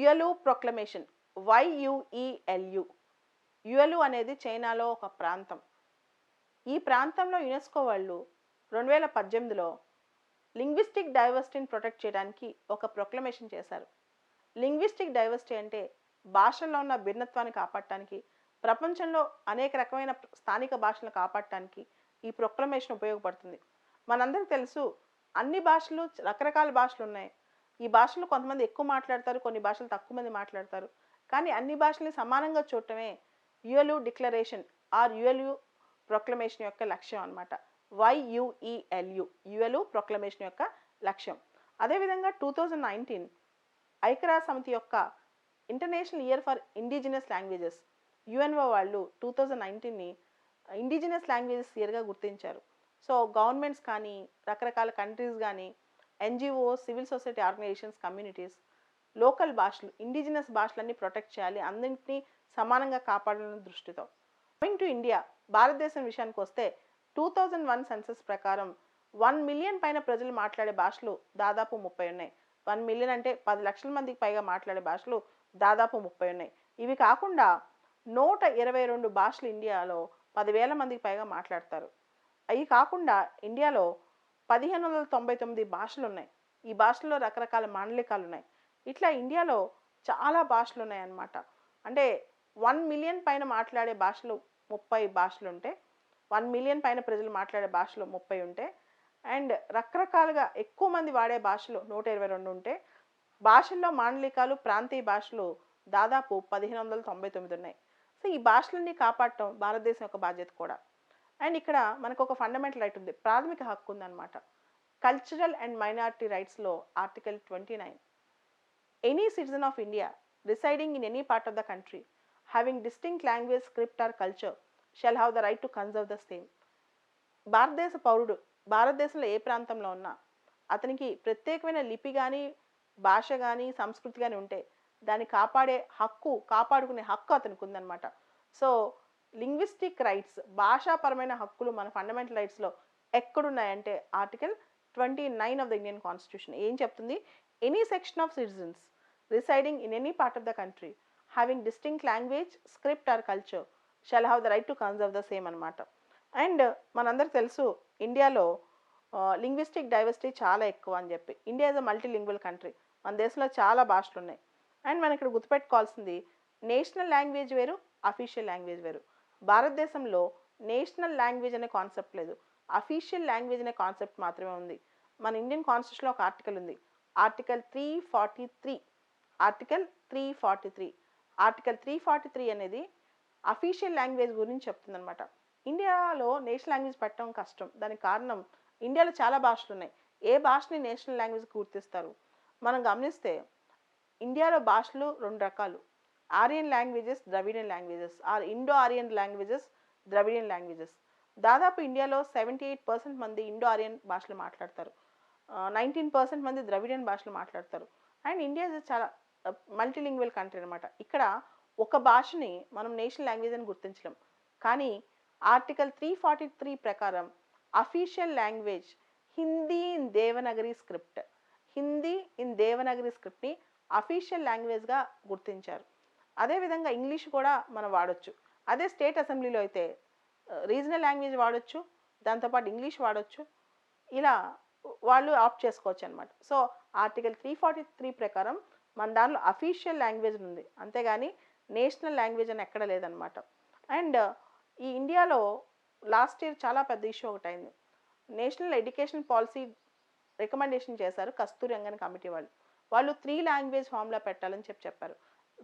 యుఎలు proclamation వైయుఈఎల్యు యుఎలు అనేది చైనాలో ఒక ప్రాంతం. ఈ ప్రాంతంలో యునెస్కో వాళ్ళు రెండు వేల పద్దెనిమిదిలో లింగ్విస్టిక్ డైవర్సిటీని ప్రొటెక్ట్ చేయడానికి ఒక ప్రొక్లమేషన్ చేశారు. లింగ్విస్టిక్ డైవర్సిటీ అంటే భాషల్లో ఉన్న భిన్నత్వాన్ని కాపాడటానికి ప్రపంచంలో అనేక రకమైన స్థానిక భాషలను కాపాడటానికి ఈ ప్రొక్లమేషన్ ఉపయోగపడుతుంది. మనందరికీ తెలుసు అన్ని భాషలు రకరకాల భాషలు ఉన్నాయి. ఈ భాషలు కొంతమంది ఎక్కువ మాట్లాడతారు కొన్ని భాషలు తక్కువ మంది మాట్లాడతారు. కానీ అన్ని భాషల్ని సమానంగా చూడటమే ULU declaration or ULU proclamation యొక్క లక్ష్యం అనమాట వైయుఈఎల్యు యుఎల్యు ప్రొక్లమేషన్ యొక్క లక్ష్యం. అదేవిధంగా టూ థౌజండ్ నైన్టీన్ ఐక్యరాజ్య సమితి యొక్క international year for indigenous languages UNO వాళ్ళు టూ థౌజండ్ నైన్టీన్ని ఇండిజినస్ లాంగ్వేజెస్ ఇయర్గా గుర్తించారు. సో గవర్నమెంట్స్ కానీ రకరకాల కంట్రీస్ కానీ NGOs civil society organisations communities local భాషలు ఇండిజినస్ భాషలన్నీ ప్రొటెక్ట్ చేయాలి అందరినీ సమానంగా కాపాడాలని దృష్టితో. కమింగ్ టు ఇండియా భారతదేశం విషయానికి వస్తే టూ థౌజండ్ వన్ సెన్సస్ ప్రకారం వన్ మిలియన్ పైన ప్రజలు మాట్లాడే భాషలు దాదాపు ముప్పై ఉన్నాయి. వన్ మిలియన్ అంటే పది లక్షల మందికి పైగా మాట్లాడే భాషలు దాదాపు ముప్పై ఉన్నాయి. ఇవి కాకుండా నూట ఇరవై రెండు భాషలు ఇండియాలో పదివేల మందికి పైగా మాట్లాడతారు. అవి కాకుండా ఇండియాలో పదిహేను వందల తొంభై తొమ్మిది భాషలు ఉన్నాయి ఈ భాషల్లో రకరకాల మాండలికాలు ఉన్నాయి ఇట్లా ఇండియాలో చాలా భాషలు ఉన్నాయన్నమాట అంటే వన్ మిలియన్ పైన మాట్లాడే భాషలు ముప్పై భాషలు ఉంటే వన్ మిలియన్ పైన ప్రజలు మాట్లాడే భాషలు ముప్పై ఉంటే అండ్ రకరకాలుగా ఎక్కువ మంది వాడే భాషలు నూట ఇరవై రెండు ఉంటే భాషల్లో మాండలికాలు ప్రాంతీయ భాషలు దాదాపు పదిహేను వందల తొంభై తొమ్మిది ఉన్నాయి. సో ఈ భాషలన్నీ కాపాడటం భారతదేశం యొక్క బాధ్యత కూడా. అండ్ ఇక్కడ మనకు ఒక ఫండమెంటల్ రైట్ ఉంది. ప్రాథమిక హక్కు ఉందన్నమాట. Cultural and minority రైట్స్లో article twenty nine any citizen of India residing in any part of the country having distinct language script or culture shall have the right to conserve the same భారతదేశ పౌరుడు భారతదేశంలో ఏ ప్రాంతంలో ఉన్నా అతనికి ప్రత్యేకమైన లిపి కానీ భాష కానీ సంస్కృతి కానీ ఉంటే దాన్ని కాపాడే హక్కు కాపాడుకునే హక్కు అతనికి ఉందన్నమాట. సో లింగ్విస్టిక్ రైట్స్ భాషాపరమైన హక్కులు మన ఫండమెంటల్ రైట్స్లో ఎక్కడున్నాయంటే article twenty nine of the Indian constitution. ఏం చెప్తుంది? Any section of citizens residing in any part of the country having distinct language script or culture shall have the right to conserve the same అనమాట and మనందరికి తెలుసు ఇండియాలో linguistic diversity చాలా ఎక్కువ అని చెప్పి. India is a multilingual country మన దేశంలో చాలా భాషలు ఉన్నాయి. అండ్ మనం ఇక్కడ గుర్తుపెట్టుకోవాల్సింది నేషనల్ లాంగ్వేజ్ వేరు అఫీషియల్ లాంగ్వేజ్ వేరు. భారతదేశంలో నేషనల్ లాంగ్వేజ్ అనే కాన్సెప్ట్ లేదు. అఫీషియల్ లాంగ్వేజ్ అనే కాన్సెప్ట్ మాత్రమే ఉంది. మన ఇండియన్ కాన్స్టిట్యూషన్లో ఒక ఆర్టికల్ ఉంది. Article three forty three. Article three forty three. Article three forty three అనేది అఫీషియల్ లాంగ్వేజ్ గురించి చెప్తుందనమాట ఇండియాలో నేషనల్ లాంగ్వేజ్ పెట్టడం కష్టం. దానికి కారణం ఇండియాలో చాలా భాషలు ఉన్నాయి. ఏ భాషని నేషనల్ లాంగ్వేజ్ గుర్తిస్తారు? మనం గమనిస్తే ఇండియాలో భాషలు రెండు రకాలు. Aryan languages Dravidian languages or Indo Aryan languages Dravidian languages దాదాపు ఇండియాలో సెవెంటీ ఎయిట్ పర్సెంట్ మంది ఇండో ఆరియన్ భాషలు మాట్లాడతారు. నైన్టీన్ పర్సెంట్ మంది ద్రవిడియన్ భాషలు మాట్లాడతారు. అండ్ ఇండియా ఇస్ చాలా మల్టీలింగ్వల్ కంట్రీ అనమాట ఇక్కడ ఒక భాషని మనం నేషనల్ లాంగ్వేజ్ అని గుర్తించలేం. కానీ ఆర్టికల్ త్రీ ఫార్టీ త్రీ ప్రకారం official language Hindi in Devanagari script Hindi in Devanagari స్క్రిప్ట్ని official లాంగ్వేజ్గా గుర్తించారు. అదేవిధంగా ఇంగ్లీష్ కూడా మనం వాడొచ్చు. అదే స్టేట్ అసెంబ్లీలో అయితే రీజనల్ లాంగ్వేజ్ వాడొచ్చు దాంతోపాటు ఇంగ్లీష్ వాడొచ్చు ఇలా వాళ్ళు ఆప్ట్ చేసుకోవచ్చు అనమాట so article three forty three ప్రకారం మన దానిలో అఫీషియల్ లాంగ్వేజ్ ఉంది. అంతేగాని నేషనల్ లాంగ్వేజ్ అని ఎక్కడ లేదనమాట అండ్ ఈ ఇండియాలో లాస్ట్ ఇయర్ చాలా పెద్ద ఇష్యూ ఒకటి అయింది నేషనల్ ఎడ్యుకేషన్ పాలసీ రికమెండేషన్ చేశారు కస్తూరి రంగన్ కమిటీ వాళ్ళు. వాళ్ళు త్రీ లాంగ్వేజ్ ఫామ్లో పెట్టాలని చెప్పి చెప్పారు.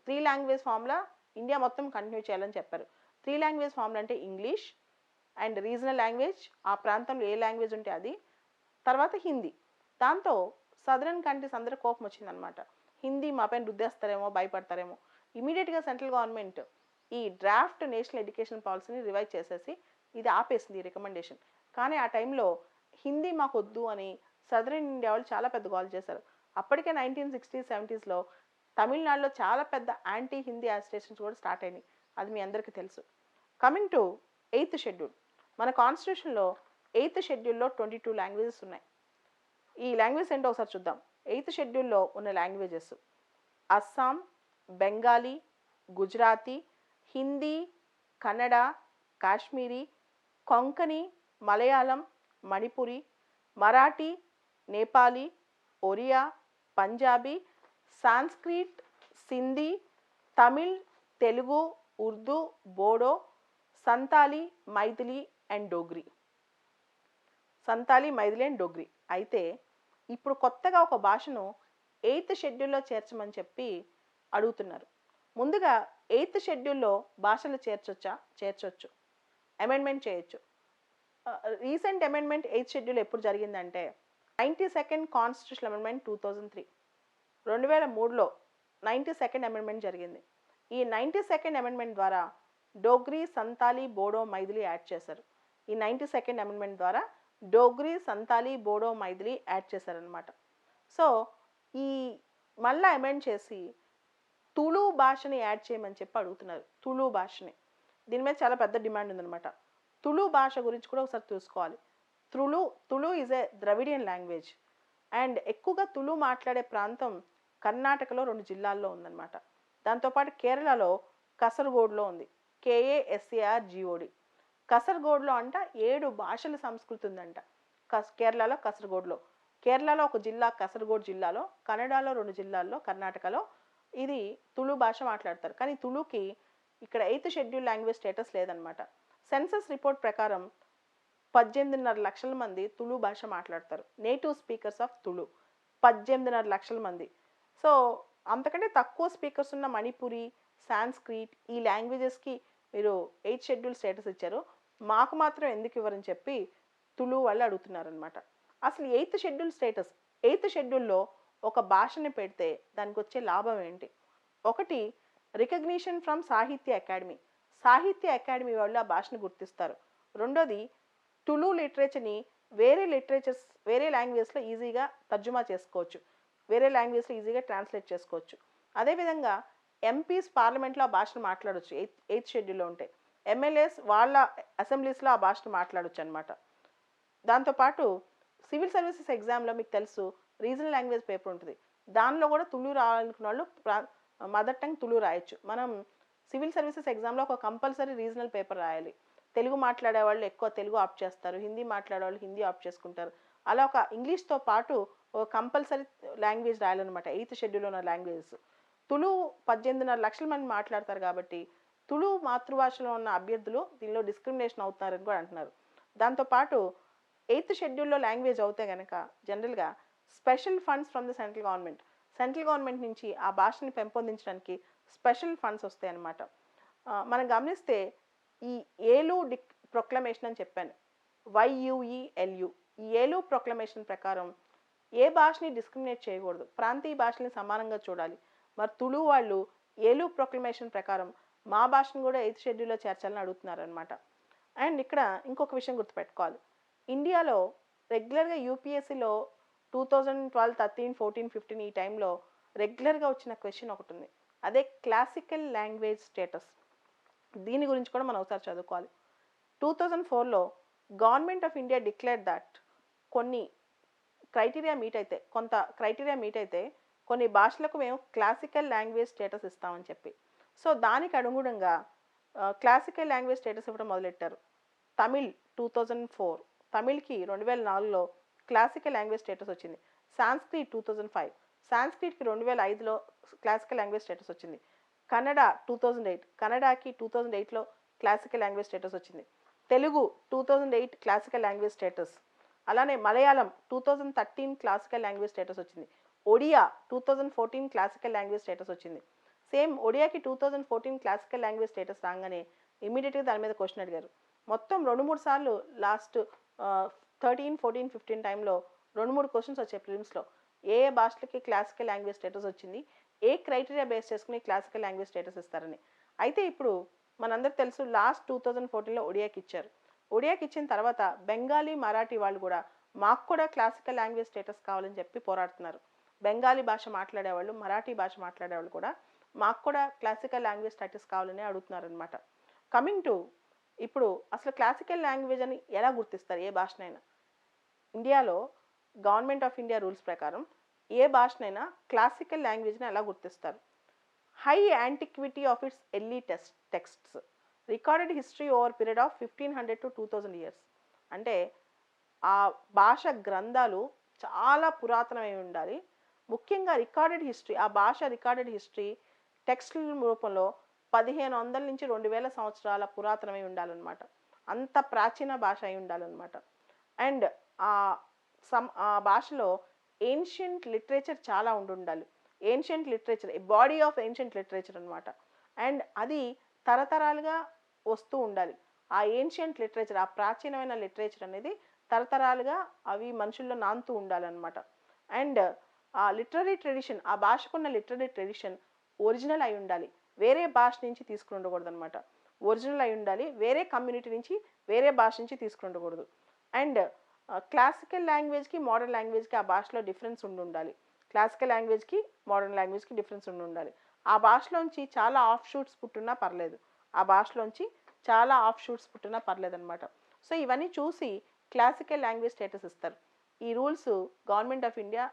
త్రీ లాంగ్వేజ్ ఫామ్లా ఇండియా మొత్తం కంటిన్యూ చేయాలని చెప్పారు. త్రీ లాంగ్వేజ్ ఫామ్లు అంటే ఇంగ్లీష్ అండ్ రీజనల్ లాంగ్వేజ్ ఆ ప్రాంతంలో ఏ లాంగ్వేజ్ ఉంటే అది. తర్వాత హిందీ. దాంతో సదరన్ కంట్రీస్ అందరూ కోపం వచ్చిందనమాట. హిందీ మా పైన రుద్దేస్తారేమో భయపడతారేమో. ఇమీడియట్గా సెంట్రల్ గవర్నమెంట్ ఈ డ్రాఫ్ట్ నేషనల్ ఎడ్యుకేషన్ పాలసీని రివైజ్ చేసేసి ఇది ఆపేసింది ఈ రికమెండేషన్. కానీ ఆ టైంలో హిందీ మాకు వద్దు అని సదరన్ ఇండియా వాళ్ళు చాలా పెద్ద గోల్ చేశారు. అప్పటికే నైన్టీన్ సిక్స్టీస్ సెవెంటీస్లో తమిళనాడులో చాలా పెద్ద యాంటీ హిందీ అసోసియేషన్స్ కూడా స్టార్ట్ అయినాయి. అది మీ అందరికీ తెలుసు. కమింగ్ టు ఎయిత్ షెడ్యూల్ మన కాన్స్టిట్యూషన్లో ఎయిత్ షెడ్యూల్లో ట్వంటీ టూ లాంగ్వేజెస్ ఉన్నాయి. ఈ లాంగ్వేజ్ ఏంటో ఒకసారి చూద్దాం. ఎయిత్ షెడ్యూల్లో ఉన్న languages Assam Bengali Gujarati Hindi Kannada Kashmiri Konkani Malayalam Manipuri Marathi Nepali Oriya Punjabi Sanskrit Sindhi Tamil Telugu Urdu Bodo Santali Maithili and Dogri. Santali Maithili and Dogri. అయితే ఇప్పుడు కొత్తగా ఒక భాషను ఎయిత్ షెడ్యూల్లో చేర్చమని చెప్పి అడుగుతున్నారు. ముందుగా ఎయిత్ షెడ్యూల్లో భాషలు చేర్చొచ్చా? చేర్చొచ్చు. అమెండ్మెంట్ చేయొచ్చు. రీసెంట్ అమెండ్మెంట్ ఎయిత్ షెడ్యూల్ ఎప్పుడు జరిగిందంటే ninety second constitution amendment two thousand three. రెండు వేల మూడులో నైంటీ సెకండ్ అమెండ్మెంట్ జరిగింది. ఈ నైంటీ సెకండ్ అమెండ్మెంట్ ద్వారా డోగ్రీ సంతాలి బోడో మైథిలి యాడ్ చేశారు. ఈ నైంటీ సెకండ్ అమెండ్మెంట్ ద్వారా డోగ్రీ సంతాలి బోడో మైథిలి యాడ్ చేశారనమాట సో ఈ మళ్ళీ అమెండ్ చేసి తుళు భాషని యాడ్ చేయమని చెప్పి అడుగుతున్నారు. తుళు భాషని. దీని మీద చాలా పెద్ద డిమాండ్ ఉందన్నమాట. తుళు భాష గురించి కూడా ఒకసారి చూసుకోవాలి Tulu Tulu is a Dravidian language and ఎక్కువగా తుళు మాట్లాడే ప్రాంతం కర్ణాటకలో రెండు జిల్లాల్లో ఉందన్నమాట. దాంతోపాటు కేరళలో కసరగోడ్లో ఉంది. కేఏఎస్ఏఆర్ జిఓడి కసర్గోడ్లో అంట ఏడు భాషల సంస్కృతి ఉందంట. కస్ కేరళలో కసరగోడ్లో. కేరళలో ఒక జిల్లా కసరగోడ్ జిల్లాలో కన్నడలో రెండు జిల్లాల్లో కర్ణాటకలో ఇది తుళు భాష మాట్లాడతారు. కానీ తుళుకి ఇక్కడ ఎయిత్ షెడ్యూల్ లాంగ్వేజ్ స్టేటస్ లేదనమాట సెన్సస్ రిపోర్ట్ ప్రకారం పద్దెనిమిదిన్నర లక్షల మంది తుళు భాష మాట్లాడతారు. Native speakers of Tulu. పద్దెనిమిదిన్నర లక్షల మంది. సో అంతకంటే తక్కువ స్పీకర్స్ ఉన్న మణిపురి సాంస్క్రిట్ ఈ లాంగ్వేజెస్కి మీరు ఎయిత్ షెడ్యూల్ స్టేటస్ ఇచ్చారు. మాకు మాత్రం ఎందుకు ఇవ్వరని చెప్పి తుళు వాళ్ళు అడుగుతున్నారనమాట అసలు ఎయిత్ షెడ్యూల్ స్టేటస్ ఎయిత్ షెడ్యూల్లో ఒక భాషని పెడితే దానికి వచ్చే లాభం ఏంటి? ఒకటి రికగ్నిషన్ ఫ్రమ్ సాహిత్య అకాడమీ. సాహిత్య అకాడమీ వాళ్ళు ఆ భాషను గుర్తిస్తారు. రెండోది తులు లిటరేచర్ని వేరే లిటరేచర్స్ వేరే లాంగ్వేజ్లో ఈజీగా తర్జుమా చేసుకోవచ్చు. వేరే లాంగ్వేజ్లో ఈజీగా ట్రాన్స్లేట్ చేసుకోవచ్చు. అదేవిధంగా ఎంపీస్ పార్లమెంట్లో ఆ భాషను మాట్లాడవచ్చు ఎయిత్ ఎయిత్ షెడ్యూల్లో ఉంటే ఎమ్మెల్యేస్ వాళ్ళ అసెంబ్లీస్లో ఆ భాషను మాట్లాడవచ్చు అనమాట దాంతోపాటు సివిల్ సర్వీసెస్ ఎగ్జామ్లో మీకు తెలుసు రీజనల్ లాంగ్వేజ్ పేపర్ ఉంటుంది. దానిలో కూడా తుళు రావాలనుకున్న వాళ్ళు మదర్ టంగ్ తుళు రాయొచ్చు. మనం సివిల్ సర్వీసెస్ ఎగ్జామ్లో ఒక కంపల్సరీ రీజనల్ పేపర్ రాయాలి. తెలుగు మాట్లాడే వాళ్ళు ఎక్కువ తెలుగు ఆప్ చేస్తారు హిందీ మాట్లాడే వాళ్ళు హిందీ ఆప్ చేసుకుంటారు. అలా ఒక ఇంగ్లీష్తో పాటు ఒక కంపల్సరీ లాంగ్వేజ్ రాయాలన్నమాట ఎయిత్ షెడ్యూల్ ఉన్న లాంగ్వేజెస్. తుళు పద్దెనిమిదిన్నర లక్షల మంది మాట్లాడతారు కాబట్టి తుళు మాతృభాషలో ఉన్న అభ్యర్థులు దీనిలో డిస్క్రిమినేషన్ అవుతున్నారని కూడా అంటున్నారు. దాంతోపాటు ఎయిత్ షెడ్యూల్లో లాంగ్వేజ్ అవుతే కనుక జనరల్గా special funds from the central government. Central government నుంచి ఆ భాషని పెంపొందించడానికి స్పెషల్ ఫండ్స్ వస్తాయి అన్నమాట మనం గమనిస్తే ఈ ఏలు డిక్ ప్రొక్లమేషన్ అని చెప్పాను. వైయుఈఎల్యు ఈ ఏలు ప్రొక్లమేషన్ ప్రకారం ఏ భాషని డిస్క్రిమినేట్ చేయకూడదు. ప్రాంతీయ భాషని సమానంగా చూడాలి. మరి తుళు వాళ్ళు ఏలు ప్రొక్లమేషన్ ప్రకారం మా భాషను కూడా ఎయిత్ షెడ్యూల్లో చేర్చాలని అడుగుతున్నారు అనమాట అండ్ ఇక్కడ ఇంకొక విషయం గుర్తుపెట్టుకోవాలి. ఇండియాలో రెగ్యులర్గా యూపీఎస్సీలో two thousand twelve thirteen fourteen fifteen ఈ టైంలో రెగ్యులర్గా వచ్చిన క్వశ్చన్ ఒకటి ఉంది. అదే క్లాసికల్ లాంగ్వేజ్ స్టేటస్. దీని గురించి కూడా మనం ఒకసారి చదువుకోవాలి. టూ థౌజండ్ ఫోర్లో government of India declare that కొన్ని క్రైటీరియా మీట్ అయితే కొంత క్రైటీరియా మీట్ అయితే కొన్ని భాషలకు మేము క్లాసికల్ లాంగ్వేజ్ స్టేటస్ ఇస్తామని చెప్పి. సో దానికి అనుగుణంగా క్లాసికల్ లాంగ్వేజ్ స్టేటస్ ఇవ్వడం మొదలెట్టారు. తమిళ్ టూ థౌజండ్ ఫోర్ తమిళ్కి రెండు వేల నాలుగులో క్లాసికల్ లాంగ్వేజ్ స్టేటస్ వచ్చింది. సాంస్క్రిట్ టూ థౌజండ్ ఫైవ్ సాంస్క్రిట్కి రెండు వేల ఐదులో క్లాసికల్ లాంగ్వేజ్ స్టేటస్ వచ్చింది. కన్నడ టూ థౌజండ్ ఎయిట్ కన్నడకి టూ థౌజండ్ ఎయిట్లో క్లాసికల్ లాంగ్వేజ్ స్టేటస్ వచ్చింది. Telugu two thousand eight classical language status అలానే Malayalam two thousand thirteen classical language status వచ్చింది. Odia two thousand fourteen classical language status వచ్చింది. Same ఒడియాకి two thousand fourteen classical language status రాగానే ఇమీడియట్గా దాని మీద question అడిగారు. మొత్తం రెండు మూడు సార్లు లాస్ట్ థర్టీన్ ఫోర్టీన్ ఫిఫ్టీన్ టైంలో రెండు మూడు క్వశ్చన్స్ వచ్చాయి ఫిలిమ్స్లో ఏ ఏ భాషలకి క్లాసికల్ లాంగ్వేజ్ స్టేటస్ వచ్చింది? ఏ క్రైటీరియా బేస్ చేసుకుని క్లాసికల్ లాంగ్వేజ్ స్టేటస్ ఇస్తారని. అయితే ఇప్పుడు మనందరికి తెలుసు లాస్ట్ టూ థౌజండ్ ఫోర్టీన్లో ఒడియాకి ఇచ్చారు. ఒడియాకి ఇచ్చిన తర్వాత బెంగాలీ మరాఠీ వాళ్ళు కూడా మాకు కూడా క్లాసికల్ లాంగ్వేజ్ స్టేటస్ కావాలని చెప్పి పోరాడుతున్నారు. బెంగాలీ భాష మాట్లాడేవాళ్ళు మరాఠీ భాష మాట్లాడేవాళ్ళు కూడా మాకు కూడా క్లాసికల్ లాంగ్వేజ్ స్టేటస్ కావాలని అడుగుతున్నారు అనమాట కమింగ్ టు ఇప్పుడు అసలు క్లాసికల్ లాంగ్వేజ్ అని ఎలా గుర్తిస్తారు ఏ భాషనైనా? ఇండియాలో గవర్నమెంట్ ఆఫ్ ఇండియా రూల్స్ ప్రకారం ఏ భాషనైనా క్లాసికల్ లాంగ్వేజ్ని ఎలా గుర్తిస్తారు? High antiquity of its early test texts. Recorded history over period of fifteen hundred to two thousand years. అంటే ఆ భాష గ్రంథాలు చాలా పురాతనమై ఉండాలి. ముఖ్యంగా రికార్డెడ్ హిస్టరీ ఆ భాష రికార్డెడ్ హిస్టరీ టెక్స్ట్ రూపంలో పదిహేను వందల నుంచి రెండు వేల సంవత్సరాల పురాతనమై ఉండాలన్నమాట. అంత ప్రాచీన భాష అయి ఉండాలన్నమాట. అండ్ ఆ సమ్ ఆ భాషలో ఏన్షియంట్ లిటరేచర్ చాలా ఉండి ఉండాలి ancient literature body of ancient literature అనమాట అండ్ అది తరతరాలుగా వస్తూ ఉండాలి. ఆ ఏన్షియంట్ లిటరేచర్ ఆ ప్రాచీనమైన లిటరేచర్ అనేది తరతరాలుగా అవి మనుషుల్లో నాంతూ ఉండాలన్నమాట. అండ్ ఆ లిటరరీ ట్రెడిషన్ ఆ భాషకున్న లిటరరీ ట్రెడిషన్ ఒరిజినల్ అయి ఉండాలి. వేరే భాష నుంచి తీసుకుని ఉండకూడదు అనమాట ఒరిజినల్ అయి ఉండాలి. వేరే కమ్యూనిటీ నుంచి వేరే భాష నుంచి తీసుకుని ఉండకూడదు అండ్ క్లాసికల్ లాంగ్వేజ్కి మోడర్న్ లాంగ్వేజ్కి ఆ భాషలో డిఫరెన్స్ ఉండి ఉండాలి. క్లాసికల్ లాంగ్వేజ్కి మోడర్న్ లాంగ్వేజ్కి డిఫరెన్స్ ఉండి ఉండాలి. ఆ భాషలోంచి చాలా ఆఫ్ షూట్స్ పుట్టినా పర్లేదు. ఆ భాషలోంచి చాలా ఆఫ్ షూట్స్ పుట్టినా పర్లేదు అనమాట సో ఇవన్నీ చూసి క్లాసికల్ లాంగ్వేజ్ స్టేటస్ ఇస్తారు. ఈ rules government of India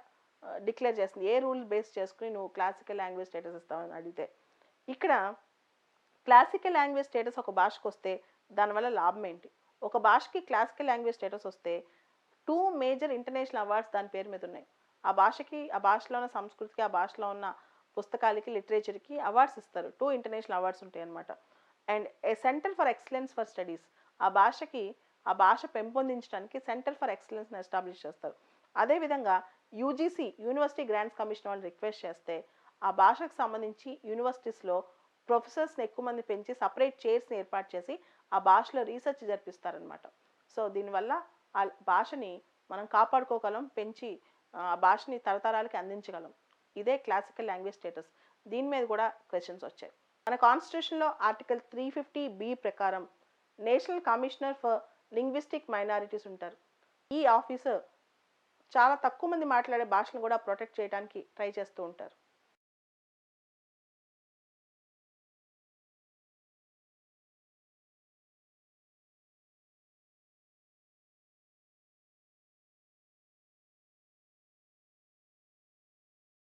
declare చేస్తుంది ఏ రూల్ బేస్ చేసుకుని నువ్వు క్లాసికల్ లాంగ్వేజ్ స్టేటస్ ఇస్తావని అడిగితే ఇక్కడ క్లాసికల్ లాంగ్వేజ్ స్టేటస్ ఒక భాషకు వస్తే దానివల్ల లాభం ఏంటి? ఒక భాషకి క్లాసికల్ లాంగ్వేజ్ స్టేటస్ వస్తే టూ మేజర్ ఇంటర్నేషనల్ అవార్డ్స్ దాని పేరు మీద ఉన్నాయి. ఆ భాషకి ఆ భాషలో ఉన్న సంస్కృతికి ఆ భాషలో ఉన్న పుస్తకాలకి లిటరేచర్కి అవార్డ్స్ ఇస్తారు. టూ ఇంటర్నేషనల్ అవార్డ్స్ ఉంటాయి అనమాట and a centre for excellence for studies. ఆ భాషకి ఆ భాష పెంపొందించడానికి సెంటర్ ఫర్ ఎక్సలెన్స్ని ఎస్టాబ్లిష్ చేస్తారు. అదేవిధంగా యూజీసీ యూనివర్సిటీ గ్రాంట్స్ కమిషన్ వాళ్ళు రిక్వెస్ట్ చేస్తే ఆ భాషకు సంబంధించి యూనివర్సిటీస్లో ప్రొఫెసర్స్ని ఎక్కువ మంది పెంచి సపరేట్ చైర్స్ని ఏర్పాటు చేసి ఆ భాషలో రీసెర్చ్ జరిపిస్తారనమాట సో దీనివల్ల ఆ భాషని మనం కాపాడుకోగలం పెంచి ఆ భాషని తరతరాలకి అందించగలం. ఇదే క్లాసికల్ లాంగ్వేజ్ స్టేటస్ దీని మీద కూడా క్వశ్చన్స్ వచ్చాయి. మన కాన్స్టిట్యూషన్లో ఆర్టికల్ త్రీ ఫిఫ్టీ బి ప్రకారం national commissioner for linguistic minorities ఉంటారు. ఈ ఆఫీసర్ చాలా తక్కువ మంది మాట్లాడే భాషను కూడా ప్రొటెక్ట్ చేయడానికి ట్రై చేస్తూ ఉంటారు.